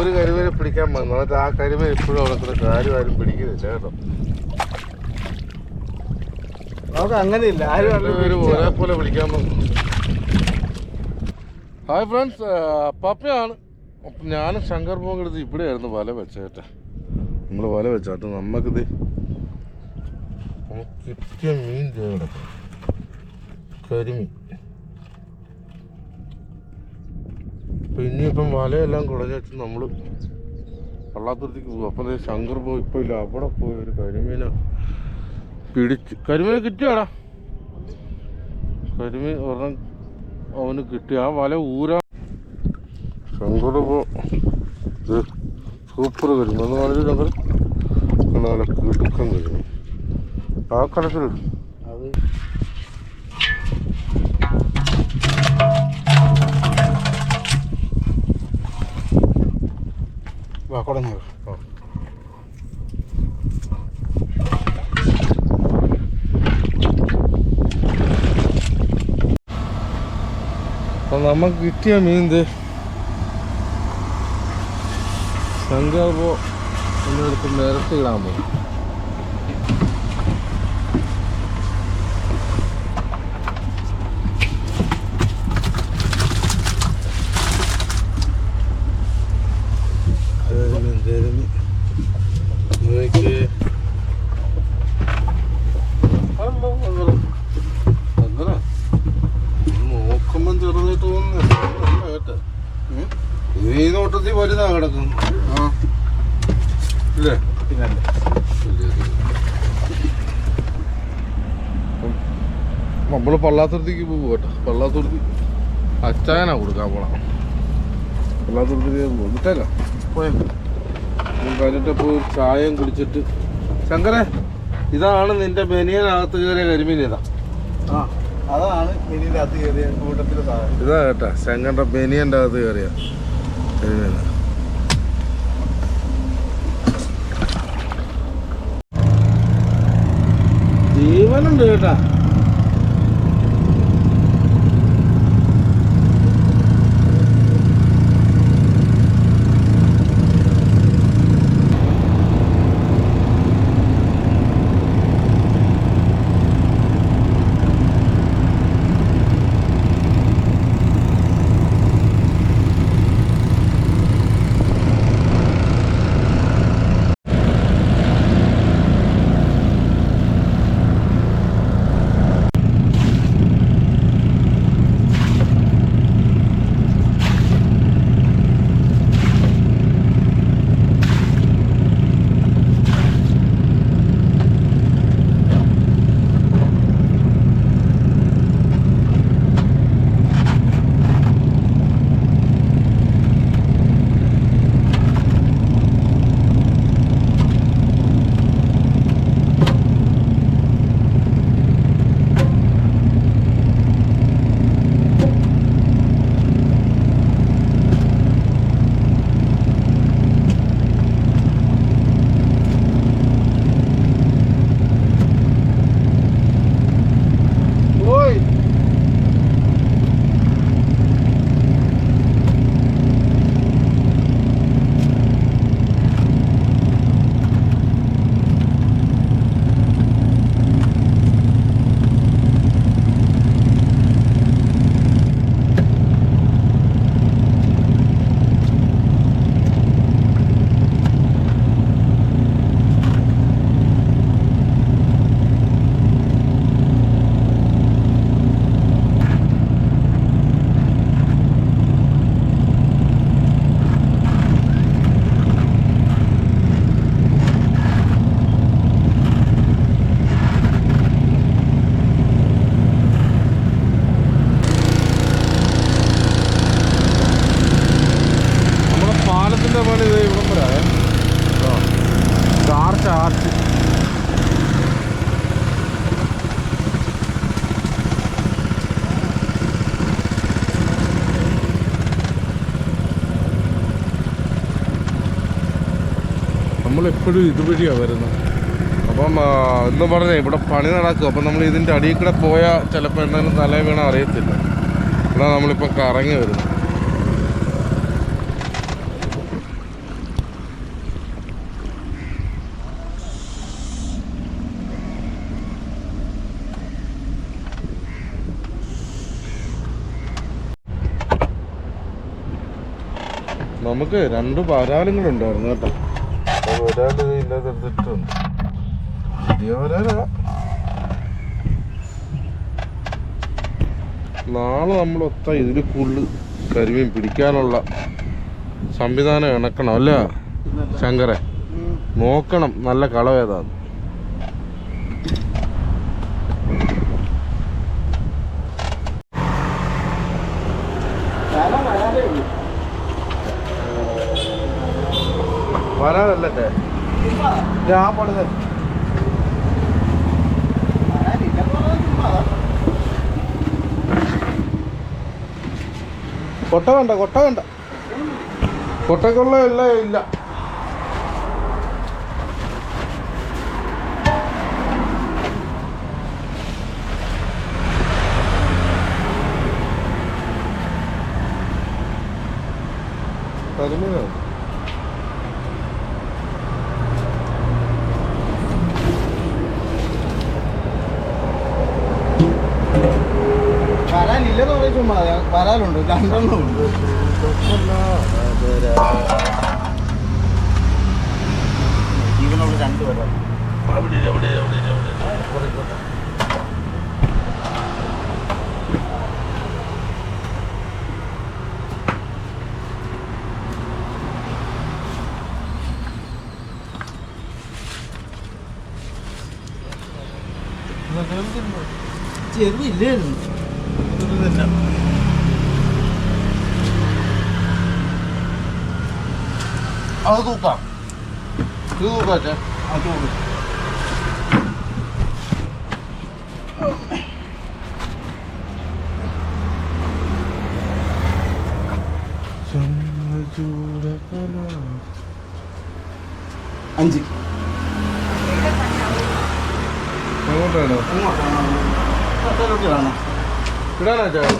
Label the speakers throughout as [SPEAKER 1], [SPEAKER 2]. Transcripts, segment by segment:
[SPEAKER 1] ഒരു കരിമീനെ പിടിക്കാൻ വന്നു. എന്നിട്ട് ആ കരിമീൻ ഇപ്പോഴും അവിടെ ആരും ആരും പിടിക്കുന്നില്ല കേട്ടോ.
[SPEAKER 2] നമുക്ക് അങ്ങനെയില്ല. ആരും
[SPEAKER 1] പോലെ ഒരേപോലെ പിടിക്കാൻ വന്നു. ഹായ് ഫ്രണ്ട്സ് പപ്പയാണ്. ഞാനും ശങ്കർ പോകെടുത്ത് ഇവിടെയായിരുന്നു വല വെച്ചേട്ടെ. നമ്മൾ വല വെച്ചാട്ട് നമുക്കിത് കൃത്യം കിട്ടിയ മീൻ കിടക്കും കരിമീൻ. അപ്പം ഇനിയിപ്പം വലയെല്ലാം കുടഞ്ഞു വെച്ച് നമ്മൾ പള്ളാത്തുരത്തേക്ക് പോകും അപ്പം ശങ്കർ പോയി. ഇപ്പം ഇല്ല അവിടെ പോയി ഒരു കരിമീന പിടിച്ച്. കരിമീൻ കിട്ടിയാടാ. കരിമീൻ ഒരെണ്ണം അവന് കിട്ടി. ആ വല ഊരാ. ശങ്കർ പോ സൂപ്പർ കരിമീൻ എന്ന് പറഞ്ഞിട്ട് ശങ്കർ കിടുക്കം കരിമീൻ. ആ കലത്തിലിടും നമുക്ക് കിട്ടിയ മീൻ ശങ്കർ പോ എന്നിടത്ത് നേരത്തെ ഇടാൻ പോകും കരിമീൻ കരിമീൻ നോക്കിയേ അല്ലോ അങ്ങനെ അങ്ങനെ നോക്കുമ്പം ചെറുതായിട്ട് തോന്നുന്നു കേട്ടെ ഇത് ഈ നോട്ടത്തിൽ വലുതാ കിടക്കുന്നു
[SPEAKER 2] ആ
[SPEAKER 1] ഇല്ലേ
[SPEAKER 2] പിന്നല്ലേ
[SPEAKER 1] നമ്മൾ പള്ളാത്തുരുത്തിക്ക് പോകും കേട്ടോ. പള്ളാത്തുരത്തി അച്ചായനാ കൊടുക്കാൻ പോണം. വിട്ടേലോ?
[SPEAKER 2] പോയോ.
[SPEAKER 1] കഴിഞ്ഞിട്ടപ്പോ ഒരു ചായയും കുടിച്ചിട്ട്. ശങ്കരെ ഇതാണ് നിന്റെ ബനിയനകത്ത് കയറിയ കരിമീൻ ഇതാ
[SPEAKER 2] ആ അതാണ് ഇതിന്റെ അകത്ത് കയറിയ കൂട്ടത്തിലെ സാധനം.
[SPEAKER 1] ഇതാ കേട്ടാ ശങ്കറിന്റെ ബനിയന്റെ അകത്ത് കയറിയ കരിമീൻ. ജീവനുണ്ട് കേട്ടാ. നമ്മളെപ്പോഴും ഇതുവഴിയാണ് വരുന്നത്. അപ്പം എന്ന് പറഞ്ഞേ ഇവിടെ പണി നടക്കും അപ്പം നമ്മൾ ഇതിന്റെ അടിയിൽ കൂടെ പോയാൽ ചിലപ്പോൾ എന്തായാലും തല വീണ അറിയത്തില്ല. എന്നാ നമ്മളിപ്പോൾ കറങ്ങി വരുന്നു. നമുക്ക് രണ്ട് ഉണ്ടായിരുന്നു കേട്ടോ. വരാൽ ഇല്ലാതെ എടുത്തിട്ടുണ്ട് നാളെ നമ്മൾ ഒത്ത ഇതിൽ കൂടുതൽ കരിമീൻ പിടിക്കാനുള്ള സംവിധാനം ഇണക്കണം അല്ല? ശങ്കരെ നോക്കണം നല്ല കളവേതാന്ന് വരാനല്ലേ
[SPEAKER 2] ഞാൻ ചുമ്മാതാ.
[SPEAKER 1] കൊട്ട വേണ്ട കൊട്ട വേണ്ട കൊട്ടക്കുള്ള ഇല്ല ഇല്ല. കരിമീനാണ്
[SPEAKER 2] വരാനില്ലെന്ന് പറഞ്ഞാൽ ചുമ്മാതാ വരാനുണ്ട് രണ്ടെണ്ണം ഉണ്ട്. ജീവനുള്ള രണ്ട് വരാൻ ചെറുതില്ലായിരുന്നു
[SPEAKER 1] അത് തൂക്കാം. ഇത് തൂക്കാച്ചേ.
[SPEAKER 2] അതോട് അഞ്ച്.
[SPEAKER 1] 그러나 저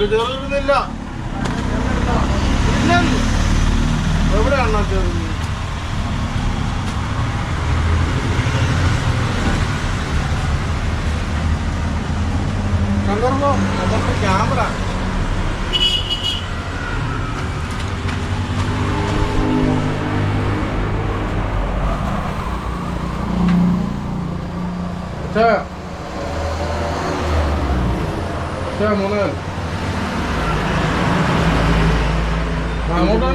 [SPEAKER 1] ചെറുതില്ല എവിടെയാണ് ചെറുത്? കണ്ടോ നമ്മുടെ ക്യാമറ. ചേ മൂന്ന്
[SPEAKER 2] എങ്ങോട്ട്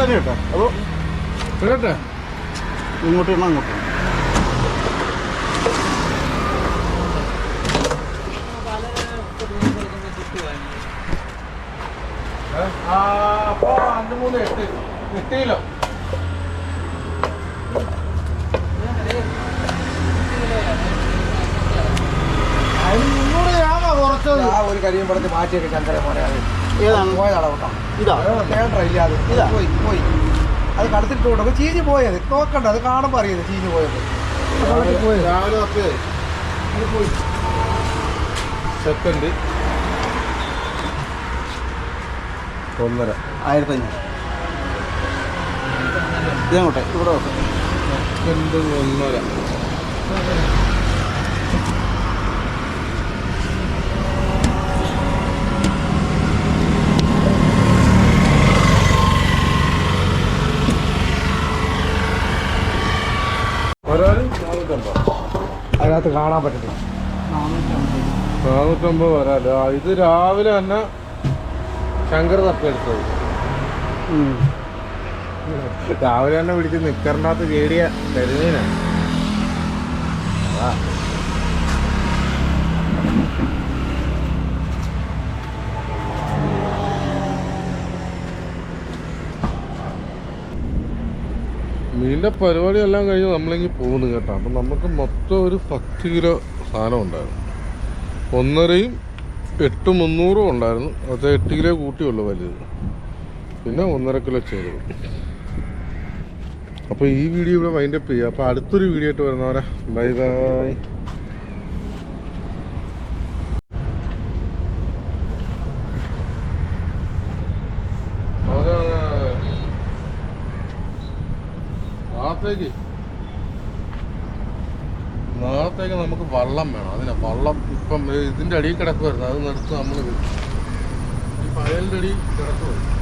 [SPEAKER 2] തന്നെ കേട്ടോ ഇങ്ങോട്ട് അങ്ങോട്ട്
[SPEAKER 1] അപ്പൊ
[SPEAKER 3] ഒരു കരിയും പറഞ്ഞ് മാറ്റിയൊക്കെ ചന്ദ്ര പോലെ അത്
[SPEAKER 2] ഏതാണ്?
[SPEAKER 3] പോയതാണ്? കേട്ടോ
[SPEAKER 2] ഇതാ
[SPEAKER 3] വേണ്ട ഇല്ലാതെ
[SPEAKER 2] ഇതാ.
[SPEAKER 3] പോയി പോയി. അത് കടത്തിട്ട് കൊണ്ടു ചീഞ്ഞ് പോയത്. നോക്കണ്ട അത് കാണുമ്പോൾ അറിയത് ചീഞ്ഞ് പോയത്.
[SPEAKER 1] രാവിലെ
[SPEAKER 3] അത് പോയി.
[SPEAKER 1] സെക്കൻഡ് ഒന്നര.
[SPEAKER 2] ആയിരത്തി അഞ്ഞൂറ് ഇതങ്ങോട്ടെ. ഇവിടെ വെക്കാം
[SPEAKER 1] സെക്കൻഡ് ഒന്നര.
[SPEAKER 3] അതിനകത്ത് കാണാൻ പറ്റില്ല
[SPEAKER 1] നാനൂറ്റമ്പത് വരാല്ലോ ഇത് രാവിലെ തന്നെ ശങ്കർ തപ്പിയെടുത്തത്
[SPEAKER 2] രാവിലെ തന്നെ പിടിച്ച് നിക്കറിന്റെ അകത്ത് കേടിയ കരിമീനാണ് അതാ
[SPEAKER 1] പരിപാടിയെല്ലാം കഴിഞ്ഞ് നമ്മളിങ്ങി പോകുന്നു കേട്ടോ. അപ്പം നമുക്ക് മൊത്തം ഒരു പത്ത് കിലോ സാധനം ഉണ്ടായിരുന്നു. ഒന്നരയും എട്ട് മുന്നൂറും ഉണ്ടായിരുന്നു. അത് എട്ട് കിലോ കൂട്ടിയുള്ളൂ വലുത്. പിന്നെ ഒന്നര കിലോ ചെറുത്. അപ്പോൾ ഈ വീഡിയോ ഇവിടെ വൈൻഡപ്പ് ചെയ്യുക അപ്പോൾ അടുത്തൊരു വീഡിയോ ആയിട്ട് വരുന്നവരെ ബൈ ബൈ നാളത്തേക്ക്. നാളത്തേക്ക് നമുക്ക് വള്ളം വേണം. അതിനാ വള്ളം ഇപ്പം ഇതിന്റെ അടിയിൽ കിടക്കുമായിരുന്നു അത് നിർത്ത് നമ്മൾ ഈ പയലിന്റെ അടി കിടക്കുമായിരുന്നു